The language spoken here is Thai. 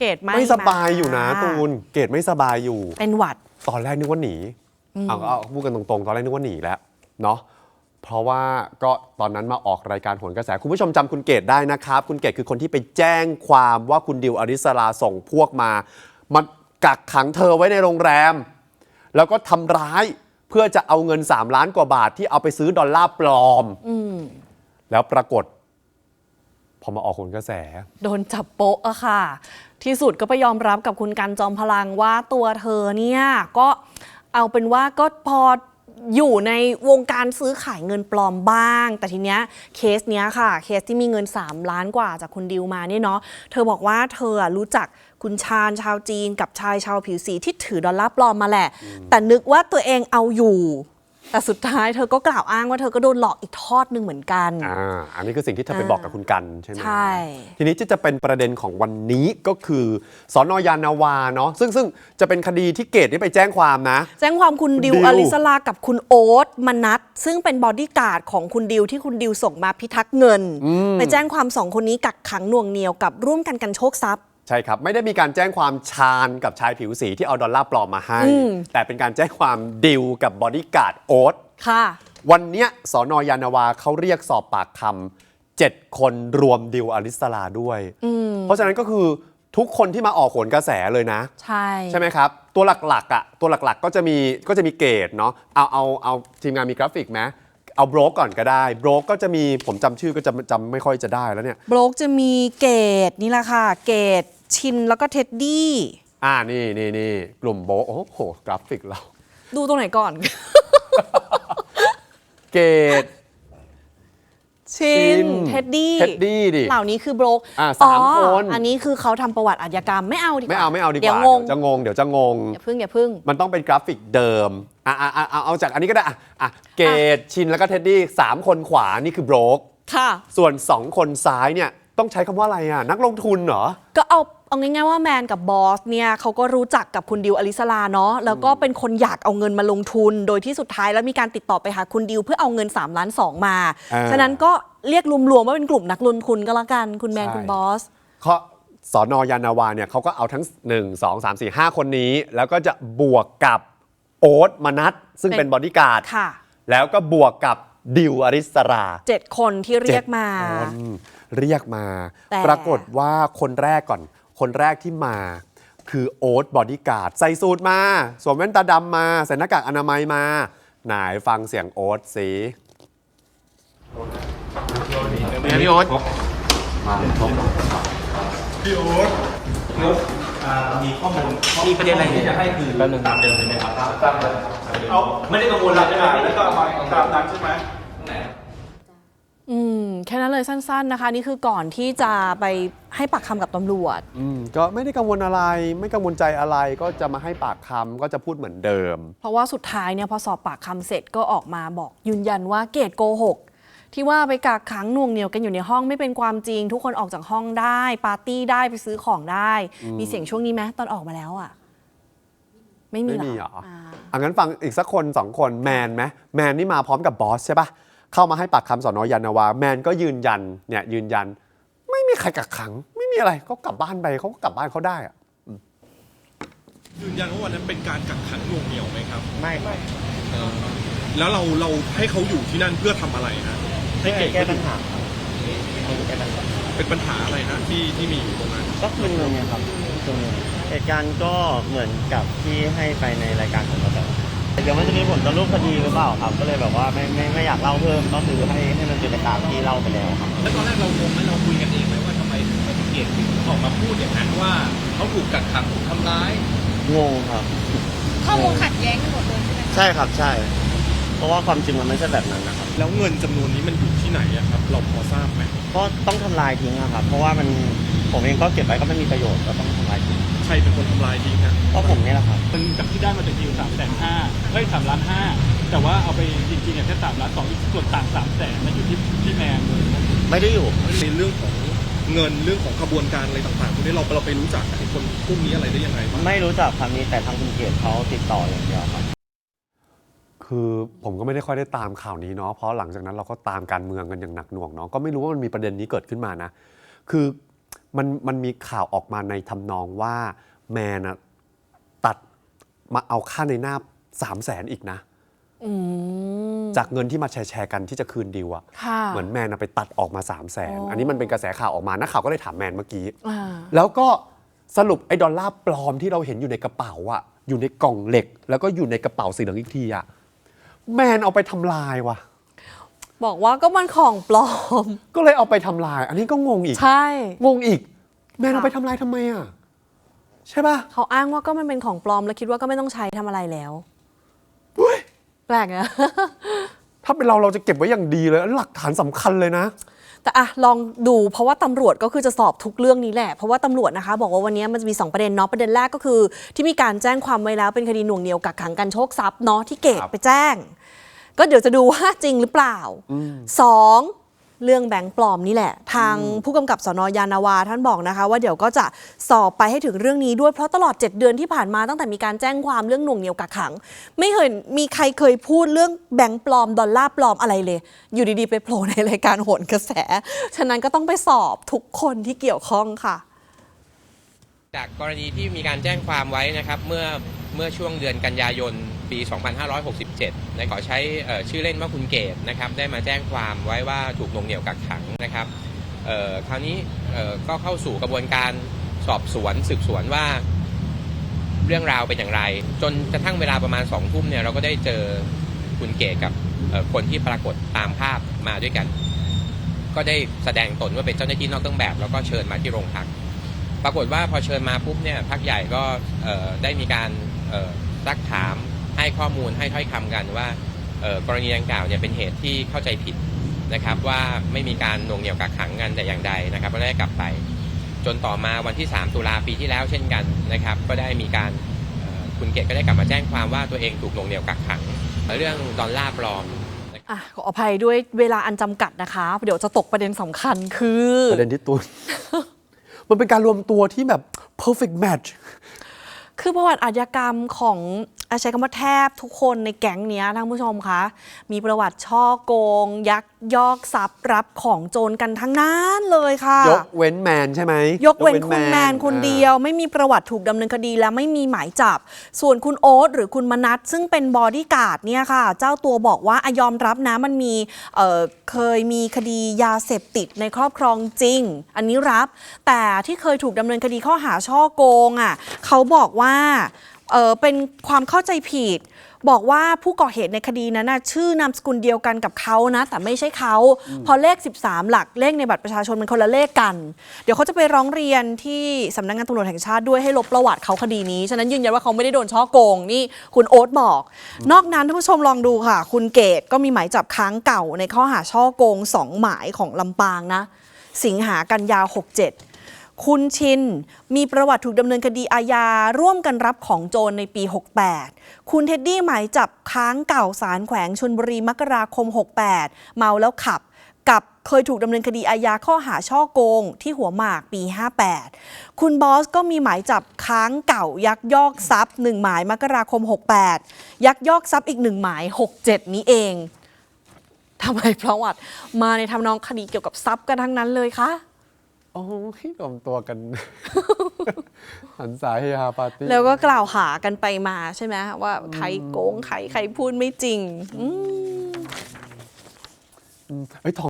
เกดไม่ไม่สบายอยู่นะมาตูนเกดไม่สบายอยู่ เป็นหวัด ตอนแรกนึกว่าหนีเอาเอาพูดกันตรงๆ ตอนแรกนึกว่าหนีแล้วเนาะ เพราะว่าก็ตอนนั้นมาออกรายการโหนกระแส คุณผู้ชมจำคุณเกดได้นะครับ คุณเกดคือคนที่ไปแจ้งความว่าคุณดิวอริสราส่งพวกมา มากักขังเธอไว้ในโรงแรม แล้วก็ทำร้ายเพื่อจะเอาเงิน 3 ล้านกว่าบาทที่เอาไปซื้อดอลลาร์ปลอม แล้วปรากฏ พอมาออกโหนกระแส โดนจับโป๊ะอะค่ะ ที่สุดก็ไปยอมรับกับคุณกันจอมพลังว่าตัวเธอเนี่ยก็เอาเป็นว่าก็พออยู่ในวงการซื้อขายเงินปลอมบ้าง แต่ทีเนี้ยเคสเนี้ยค่ะ เคสที่มีเงิน 3 ล้านกว่าจากคุณดิวมาเนี่ยเนาะเธอบอกว่าเธอรู้จักคุณชาญชาวจีนกับชายชาวผิวสีที่ถือดอลลาร์ปลอมมาแหละ แต่นึกว่าตัวเองเอาอยู่ แต่สุดท้ายเธอก็กล่าวอ้างว่าเธอก็โดนหลอกอีกทอดหนึ่งเหมือนกัน อ่าอันนี้คือสิ่งที่เธอไปอ่าบอกกับคุณกันใช่ไหมใช่ ทีนี้ที่จะเป็นประเด็นของวันนี้ก็คือสอนอยานาวาเนาะซึ่งซึ่งจะเป็นคดีที่เกตนี่ไปแจ้งความนะ แจ้งความคุณดิวดิว อลิสลากับคุณโอ๊ตมนัทซึ่งเป็นบอดี้การ์ดของคุณดิวที่คุณดิวส่งมาพิทักษ์เงิน ไปแจ้งความสองคนนี้กักขังหน่วงเหนียวกับร่วมกันกันโชคทรัพย์ ใช่ครับ ไม่ได้มีการแจ้งความชาญกับชายผิวสีที่เอาดอลลาร์ปลอมมาให้ อืม แต่เป็นการแจ้งความดิวกับบอดี้การ์ดโอ๊ต ค่ะ วันเนี้ยสอนอยานาวาเขาเรียกสอบปากคำเจ็ดคนรวมดิวอลิสลาด้วย เพราะฉะนั้นก็คือทุกคนที่มาออกโขนกระแสเลยนะ ใช่ ใช่ไหมครับ ตัวหลักๆอะตัวหลักๆก็จะมีก็จะมีเกรดเนาะเอาเอาเอาทีมงานมีกราฟิกไหม เอาโบรกก่อนก็ได้โบรกก็จะมีผมจำชื่อก็จะจำไม่ค่อยจะได้แล้วเนี่ยโบรกจะมีเกตนี่แหละค่ะ เกตชินแล้วก็เท็ดดี้อ่านี่นี่นี่กลุ่มโบรกโอ้โหกราฟิกเรา ดูตรงไหนก่อน เกรด ชิน เท็ดดี้ เท็ดดี้ดิ เหล่านี้คือโบรกอ่าสามคน อันนี้คือเขาทำประวัติอาชญากรรมไม่เอาดีกว่าไม่เอาไม่เอาดีกเดี๋ยวว่างงเดี๋ยวจะงง เดี๋ยวจะงง อย่าพึ่งอย่าพึ่ง มันต้องเป็นกราฟิกเดิม อะอะอะเอาเอาจากอันนี้ก็ได้ อะอะเกรดชินแล้วก็เท็ดดี้สามคนขวา นี่คือโบรกค่ะ ส่วน 2 คนซ้ายเนี่ย ต้องใช้คำว่าอะไรอะ นักลงทุนเหรอ ก็เอา เอาง่ายๆว่าแมนกับบอสเนี่ยเขาก็รู้จักกับคุณดิวอลิสลาเนาะแล้วก็เป็นคนอยากเอาเงินมาลงทุน โดยที่สุดท้ายแล้วมีการติดต่อไปหาคุณดิวเพื่อเอาเงิน3ล้านสองมา อ่า ฉะนั้นก็เรียกรวมๆว่าเป็นกลุ่มนักลงทุนก็แล้วกันคุณแมนใช่คุณบอส เขาสอนอยานาวาเนี่ยเขาก็เอาทั้ง 1 2 3 4 5 คนนี้ แล้วก็จะบวกกับโอ๊ตมนัทซึ่งเป็นเป็นบอดี้การ์ดค่ะ แล้วก็บวกกับดิวอริสรา เจ็ดคนที่เรียกมา เจ็ดคนเรียกมา แต่ ปรากฏว่าคนแรกก่อน คนแรกที่มา คือโอ๊ตบอดี้การ์ดใส่สูทมา สวมแว่นตาดำมา ใส่หน้ากากอนามัยมา ไหนฟังเสียงโอ๊ตสิเป็นไงพี่โอ๊ตพี่โอ๊ตงบอ่ามีข้อมูลมีประเด็นอะไรที่จะให้คือตามเดิมเลยไหมครับตามเดิมเอาไม่ได้กังวลอะไรใช่ไหมแล้วก็มาตามนั้นใช่ไหมอืม แค่นั้นเลยสั้นๆนะคะ นี่คือก่อนที่จะไปให้ปากคำกับตำรวจ อืมก็ไม่ได้กังวลอะไร ไม่กังวลใจอะไรก็จะมาให้ปากคำก็จะพูดเหมือนเดิม เพราะว่าสุดท้ายเนี่ยพอสอบปากคำเสร็จก็ออกมาบอกยืนยันว่าเกตโกหกที่ว่าไปกักขังหน่วงเหนียวกันอยู่ในห้องไม่เป็นความจริง ทุกคนออกจากห้องได้ ปาร์ตี้ได้ไปซื้อของได้ มีเสียงช่วงนี้ไหมตอนออกมาแล้วอะ ไม่มีไม่เหรมีอเหรออ่าอังั้นฟังอีกสักคนสองคนแมนไหมแมนนี่มาพร้อมกับบอสใช่ปะ เข้ามาให้ปากคำสอนอยานาวา แมนก็ยืนยันเนี่ยยืนยัน ไม่มีใครกักขัง ไม่มีอะไรเขากลับบ้านไปเขาก็กลับบ้านเขาได้อะยืนยันว่าวันนั้นเป็นการกักขังหน่วงเหนียวไหมครับ ไม่ไม่แล้วเราเราให้เขาอยู่ที่นั่นเพื่อทำอะไรฮะให้ให้เก่งแก้ปัญหาครับให้แก้ปัญหาเป็นปัญหาอะไรฮะที่ที่มีอยู่ตรงนั้นก็คือเงินเนี่ยครับคือเงินเหตุการณ์ก็เหมือนกับที่ให้ไปในรายการของเราแต่ เดี๋ยวมันจะมีผลต่อรูปคดีหรือเปล่าครับ ก็เลยแบบว่าไม่ไม่ไม่อยากเล่าเพิ่มก็คือให้ให้มันเป็นไปตามที่เล่าไปแล้วครับ แล้วตอนแรกเรางงไหมเราคุยกันเองไหมว่าทำไมถึงปฏิเกตถึงออกมาพูดอย่างนั้นว่าเขาถูกกักขังถูกทำร้าย งงครับ ข้อมูลขัดแย้งกันหมดเลยใช่ไหมใช่ครับใช่ เพราะว่าความจริงมันไม่ใช่แบบนั้นนะครับ แล้วเงินจำนวนนี้มันอยู่ที่ไหนอะครับ เราพอทราบไหม ก็ต้องทำลายทิ้งอะครับ เพราะว่ามันผมเองก็เก็บไว้ก็ไม่มีประโยชน์ก็ต้องทำลายทิ้งใค รเป็นคนทำลายดีฮะก็ผมนี่แหละครับมันกับที่ได้มาจากดิวสามแสนห้าเฮ้ยสามล้านห้าแต่ว่าเอาไปจริงๆอะแค่สามล้านสองอีกส่วนต่างสามแสนมันอยู่ที่ที่แมนเลยไม่ได้อยู่ ในเรื่องของเงินเรื่องของขบวนการอะไรต่างๆพวกนี้เราเราไปรู้จักไอ้คนพวกนี้อะไรได้ยังไงบ้าง ไม่รู้จักคำนี้แต่ทางคุณเกียรติเขาติดต่ออย่างเดียวครับ คือผมก็ไม่ได้ค่อยได้ตามข่าวนี้เนาะเพราะหลังจากนั้นเราก็ตามการเมืองกันอย่างหนักหน่วงเนาะก็ไม่รู้ว่ามันมีประเด็นนี้เกิดขึ้นมานะ คือ มันมันมีข่าวออกมาในทำนองว่าแมนอะตัดมาเอาค่าในหน้าสามแสนอีกนะ อืมจากเงินที่มาแชร์แชร์กันที่จะคืนดีลอะค่ะเหมือนแมนอะไปตัดออกมา3 0 0แสนอ๋ออัอันนี้มันเป็นกระแสข่าวออกมานักข่าวก็เลยถามแมนเมื่อกี้ อ่าแล้วก็สรุปไอ้ดอลลาร์ปลอมที่เราเห็นอยู่ในกระเป๋าอะอยู่ในกล่องเหล็ก แล้วก็อยู่ในกระเป๋าสีเหลืองอีกทีอะแมนเอาไปทำลายว่ะ บอกว่าก็มันของปลอม ก็เลยเอาไปทำลาย อันนี้ก็งงอีก ใช่ งงอีก แมนเอาค่ะไปทำลายทำไมอะใช่ป่ะเขาอ้างว่าก็มันเป็นของปลอมแล้วคิดว่าก็ไม่ต้องใช้ทำอะไรแล้ว เฮ้ยแปลกนะ ถ้าเป็นเราเราจะเก็บไว้อย่างดีเลยอันหลักฐานสำคัญเลยนะ แต่อะลองดูเพราะว่าตำรวจก็คือจะสอบทุกเรื่องนี้แหละ เพราะว่าตำรวจนะคะ บอกว่าวันนี้มันจะมี 2 ประเด็นเนาะประเด็นแรกก็คือ ที่มีการแจ้งความไว้แล้วเป็นคดีหน่วงเหนียวกักขังกันโชคทรัพย์เนาะที่เกตครับไปแจ้ง ก็เดี๋ยวจะดูว่าจริงหรือเปล่าสองเรื่องแบงค์ปลอมนี่แหละ ทางผู้กำกับสนยานาวาท่านบอกนะคะ ว่าเดี๋ยวก็จะสอบไปให้ถึงเรื่องนี้ด้วยเพราะตลอด 7 เดือนที่ผ่านมาตั้งแต่มีการแจ้งความเรื่องหน่วงเหนียวกักขัง ไม่เคยมีใครเคยพูดเรื่องแบงค์ปลอมดอลลาร์ปลอมอะไรเลย อยู่ดีๆ ไปโผล่ในรายการโหนกระแส ฉะนั้นก็ต้องไปสอบทุกคนที่เกี่ยวข้องค่ะ จากกรณีที่มีการแจ้งความไว้นะครับ เมื่อเมื่อช่วงเดือนกันยายน ปี 2567นะขอใช้เอ่อชื่อเล่นว่าคุณเกตนะครับได้มาแจ้งความไว้ว่าถูกหน่วงเหนี่ยวกักขังนะครับคราวนี้ก็เข้าสู่กระบวนการสอบสวนสืบสวนว่าเรื่องราวเป็นอย่างไร จนกระทั่งเวลาประมาณสองทุ่มเนี่ยเราก็ได้เจอคุณเกตกับคนที่ปรากฏตามภาพมาด้วยกัน ก็ได้แสดงตนว่าเป็นเจ้าหน้าที่นอกเครื่องแบบ แล้วก็เชิญมาที่โรงพัก ปรากฏว่าพอเชิญมาปุ๊บเนี่ยพักใหญ่ก็ได้มีการเอ่อซักถาม ให้ข้อมูลให้ถ้อยคำกันว่าเอ่อกรณีดังกล่าวเนี่ยเป็นเหตุที่เข้าใจผิดนะครับ ว่าไม่มีการหน่วงเหนี่ยวกักขังกันแต่อย่างใดนะครับก็ได้กลับไป จนต่อมาวันที่ 3 ตุลาปีที่แล้วเช่นกันนะครับ ก็ได้มีการเอ่อคุณเกศก็ได้กลับมาแจ้งความว่าตัวเองถูกหน่วงเหนี่ยวกักขัง เรื่องดอลลาร์ปลอมอะขออภัยด้วยเวลาอันจำกัดนะคะ เดี๋ยวจะตกประเด็นสำคัญคือประเด็นที่ตูนมันเป็นการรวมตัวที่แบบ perfect match คือประวัติอาชญากรรมของอา ใช้คำว่าแทบทุกคนในแก๊งเนี้ยท่านผู้ชมคะ มีประวัติช่อโกง ยักยอกทรัพย์รับของโจรกันทั้งนั้นเลยค่ะ ยกเว้นแมนใช่ไหมยกเว้นคุณแมนคนเดียว ไม่มีประวัติถูกดำเนินคดีและไม่มีหมายจับ ส่วนคุณโอ๊ตหรือคุณมนัทซึ่งเป็นบอดี้การ์ดเนี่ยค่ะ เจ้าตัวบอกว่าอะยอมรับนะมันมีเอ่อเคยมีคดียาเสพติดในครอบครองจริง อันนี้รับ แต่ที่เคยถูกดำเนินคดีข้อหาช่อโกงอะเขาบอกว่า เออเป็นความเข้าใจผิด บอกว่าผู้ก่อเหตุในคดีนั้นนะชื่อนามสกุลเดียวกันกับเขานะ แต่ไม่ใช่เขา พอเลข 13 หลักเลขในบัตรประชาชนมันคนละเลขกัน เดี๋ยวเขาจะไปร้องเรียนที่สำนักงานตำรวจแห่งชาติด้วยให้ลบประวัติเขาคดีนี้ฉะนั้นยืนยันว่าเขาไม่ได้โดนช่อโกงนี่คุณโอ๊ตบอก นอกนั้นท่านผู้ชมลองดูค่ะ คุณเกตก็มีหมายจับค้างเก่าในข้อหาช่อโกง2หมายของลำปางนะ สิงหากันยา67 คุณชิน มีประวัติถูกดำเนินคดีอาญา ร่วมกันรับของโจรในปี 68 คุณเท็ดดี้หมายจับค้างเก่าสารแขวงชนบุรีมกราคม 68 เมาแล้วขับ กับเคยถูกดำเนินคดีอาญาข้อหาช่อโกง ที่หัวหมากปี 58 คุณบอสก็มีหมายจับค้างเก่ายักยอกทรัพย์1หมายมกราคม 68 ยักยอกทรัพย์อีก1หมาย 67 นี้เองทำไมประวัติมาในทำนองคดีเกี่ยวกับทรัพย์กันทั้งนั้นเลยคะ โอ้ยรวมตัวกัน หันสายเฮฮาปาร์ตี้แล้วก็กล่าวหากันไปมาใช่ไหมว่าใครโกงใครใครพูดไม่จริง อืม เอ้ยทอง